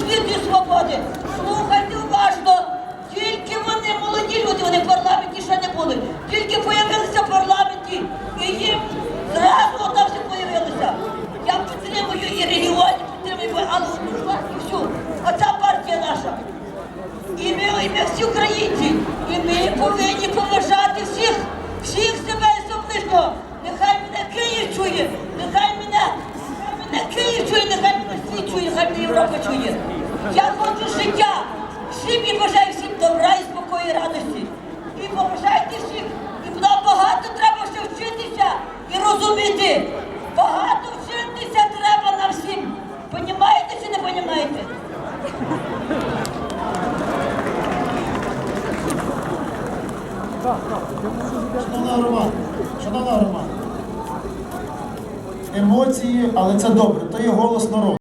світу свободи. Слухайте уважно. Тільки вони молоді люди, вони в парламенті ще не були. Тільки появилися в парламенті. І їм зразу там все появилося. Я підтримую і регіонів, підтримую Аллу і всю. Оця партія наша. І ми, і ми всі українці. І ми повинні поважати всіх, всіх себе свого добра і спокою і радості. І поважайте всіх. І нам багато треба ще вчитися і розуміти. Багато вчитися треба нам всім. Понімаєте чи не понімаєте? Шановна громада, шановна громада. Емоції, але це добре, то є голос народу.